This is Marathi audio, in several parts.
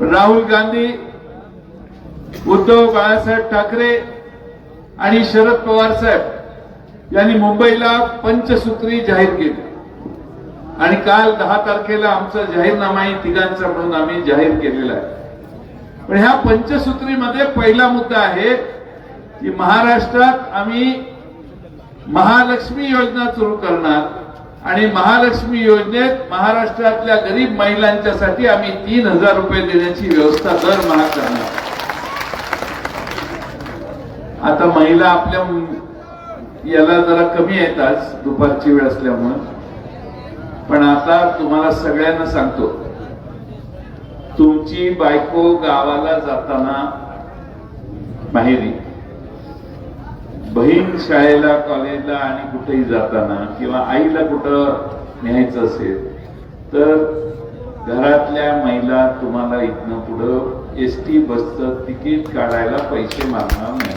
राहुल गांधी उद्धव बाळासाहेब ठाकरे आणि शरद पवार साहेब यांनी मुंबईला पंचसूत्री जाहीर केली. आणि काल दहा तारखेला आमचा जाहीरनामाही तिघांचा म्हणून आम्ही जाहीर केलेला आहे. पण ह्या पंचसूत्रीमध्ये पहिला मुद्दा आहे की महाराष्ट्रात आम्ही महालक्ष्मी योजना सुरू करणार. आणि महालक्ष्मी योजनेत महाराष्ट्रातल्या गरीब महिलांच्यासाठी आम्ही तीन हजार रुपये देण्याची व्यवस्था दरमहा करणार. आता महिला आपल्या याला जरा कमी आहेत आज दुपारची वेळ असल्यामुळं. पण आता तुम्हाला सगळ्यांना सांगतो तुमची बायको गावाला जाताना माहेरी बहीण शाळेला कॉलेजला आणि कुठेही जाताना किंवा आईला कुठं न्यायचं असेल तर घरातल्या महिला तुम्हाला इथनं पुढं एस टी बसचं तिकीट काढायला पैसे मागणार नाही.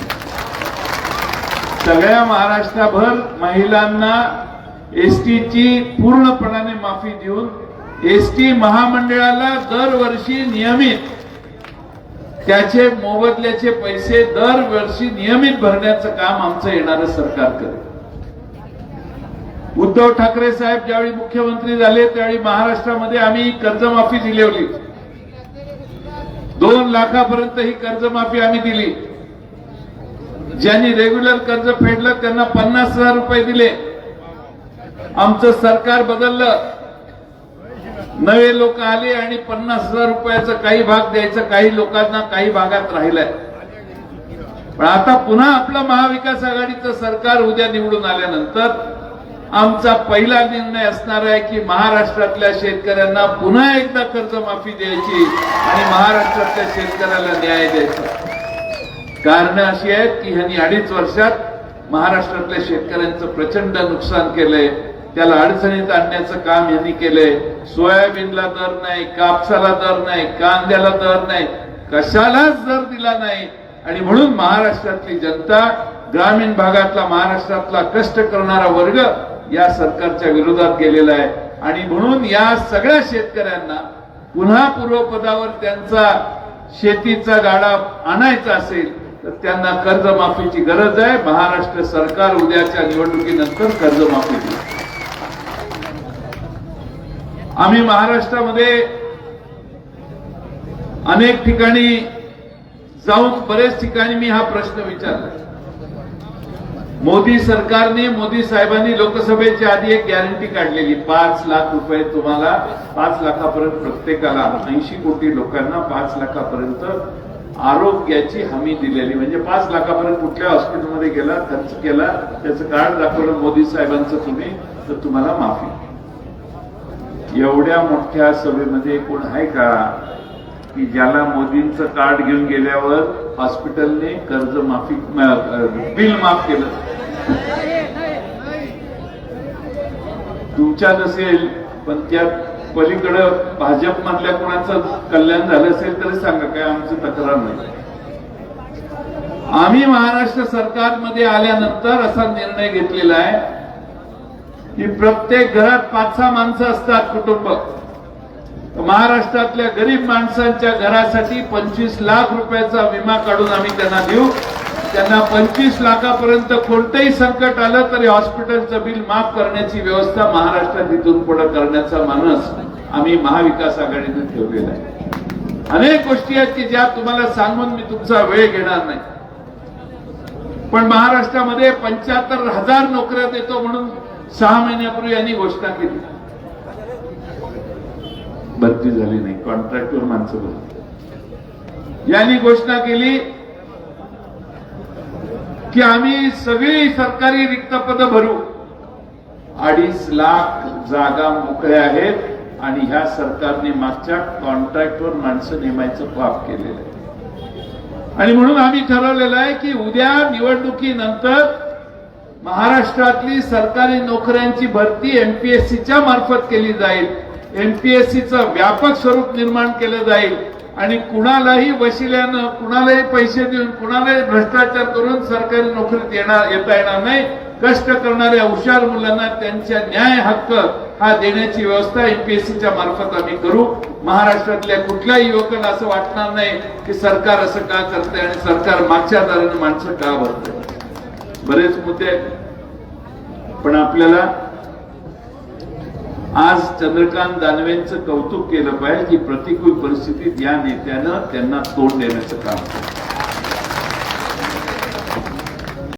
सगळ्या महाराष्ट्राभर महिलांना एस टीची पूर्णपणाने माफी देऊन एस टी महामंडळाला दरवर्षी नियमित त्याचे मोबदल्याचे पैसे दरवर्षी नियमित भरण्याचं काम आमचं येणारं सरकार करेल. उद्धव ठाकरे साहेब ज्यावेळी मुख्यमंत्री झाले त्यावेळी महाराष्ट्रामध्ये आम्ही कर्जमाफी दिली होती दोन लाखापर्यंत ही कर्जमाफी आम्ही दिली. ज्यांनी रेग्युलर कर्ज फेडलं त्यांना पन्नास हजार रुपये दिले. आमचं सरकार बदललं. नवे लोक आले आणि पन्नास हजार रुपयाचा काही भाग द्यायचा काही लोकांना काही भागात राहिलाय. पण आता पुन्हा आपलं महाविकास आघाडीचं सरकार उद्या निवडून आल्यानंतर आमचा पहिला निर्णय असणार आहे की महाराष्ट्रातल्या शेतकऱ्यांना पुन्हा एकदा कर्जमाफी द्यायची आणि महाराष्ट्रातल्या शेतकऱ्याला न्याय द्यायचा. कारण अशी आहेत की ह्यांनी अडीच वर्षात महाराष्ट्रातल्या शेतकऱ्यांचं प्रचंड नुकसान केलंय. त्याला अडचणीत आणण्याचं काम यांनी केलंय. सोयाबीनला दर नाही कापसाला दर नाही कांद्याला दर नाही कशालाच दर दिला नाही. आणि म्हणून महाराष्ट्रातली जनता ग्रामीण भागातला महाराष्ट्रातला कष्ट करणारा वर्ग या सरकारच्या विरोधात गेलेला आहे. आणि म्हणून या सगळ्या शेतकऱ्यांना पुन्हा पूर्वपदावर त्यांचा शेतीचा गाडा आणायचा असेल तर त्यांना कर्जमाफीची गरज आहे. महाराष्ट्र सरकार उद्याच्या निवडणुकीनंतर कर्जमाफी देईल. आम्ही महाराष्ट्रामध्ये अनेक ठिकाणी जाऊन बरेच ठिकाणी मी हा प्रश्न विचारला. मोदी सरकारने मोदी साहेबांनी लोकसभेच्या आधी एक गॅरंटी काढलेली पाच लाख रुपये तुम्हाला पाच लाखापर्यंत प्रत्येकाला ऐंशी कोटी लोकांना पाच लाखापर्यंत आरोग्याची हमी दिलेली. म्हणजे पाच लाखापर्यंत कुठल्या हॉस्पिटलमध्ये गेला खर्च केला त्याचं कार्ड दाखवलं मोदी साहेबांचं तुम्ही तर तुम्हाला माफी. एवढ्या मोठ्या सभेमध्ये कोण आहे का? की ज्याला मोदींचं कार्ड घेऊन गेल्यावर हॉस्पिटलने कर्ज माफी बिल माफ केलं. तुमच्या नसेल पण त्या पलीकडं भाजप मधल्या कोणाचं कल्याण झालं असेल तरी सांगा काय आमची तक्रार नाही. आम्ही महाराष्ट्र सरकारमध्ये आल्यानंतर असा निर्णय घेतलेला आहे. की प्रत्येक घरात पाच सहा माणसं असतात कुटुंब. महाराष्ट्रातल्या गरीब माणसांच्या घरासाठी पंचवीस लाख रुपयाचा विमा काढून आम्ही त्यांना देऊ. त्यांना पंचवीस लाखापर्यंत कोणतंही संकट आलं तरी हॉस्पिटलचं बिल माफ करण्याची व्यवस्था महाराष्ट्रात इथून पुढे करण्याचा मानस आम्ही महाविकास आघाडीने ठेवलेला आहे. अनेक गोष्टी आहेत की ज्या तुम्हाला सांगून मी तुमचा वेळ घेणार नाही. पण महाराष्ट्रामध्ये पंच्याहत्तर हजार नोकऱ्या देतो म्हणून सहा महिन्यापूर्वी यांनी घोषणा केली. भरती झाली नाही. कॉन्ट्रॅक्टवर माणसं भरती. यांनी घोषणा केली की आम्ही सगळी सरकारी रिक्त पद भरू. अडीच लाख जागा मोकळ्या आहेत आणि ह्या सरकारने मागच्या कॉन्ट्रॅक्टवर माणसं नेमायचं पाप केलेलं आहे. आणि म्हणून आम्ही ठरवलेलं आहे की उद्या निवडणुकीनंतर महाराष्ट्रातली सरकारी नोकऱ्यांची भरती एमपीएससीच्या मार्फत केली जाईल. एमपीएससीचं व्यापक स्वरूप निर्माण केलं जाईल. आणि कुणालाही वशिल्यानं कुणालाही पैसे देऊन कुणालाही भ्रष्टाचार करून सरकारी नोकरीत येणार येता येणार नाही. कष्ट करणाऱ्या हुशार मुलांना त्यांच्या न्याय हक्क हा देण्याची व्यवस्था एमपीएससीच्या मार्फत आम्ही करू. महाराष्ट्रातल्या कुठल्याही युवकाला असं वाटणार नाही की सरकार असं का करते आणि सरकार मागच्या दाराने माणसं का भरते बरेच मुद्दे आहेत. पण आपल्याला आज चंद्रकांत दानवेंचं कौतुक केलं पाहिजे की प्रतिकूल परिस्थितीत या नेत्यानं त्यांना तोंड देण्याचं काम केलं.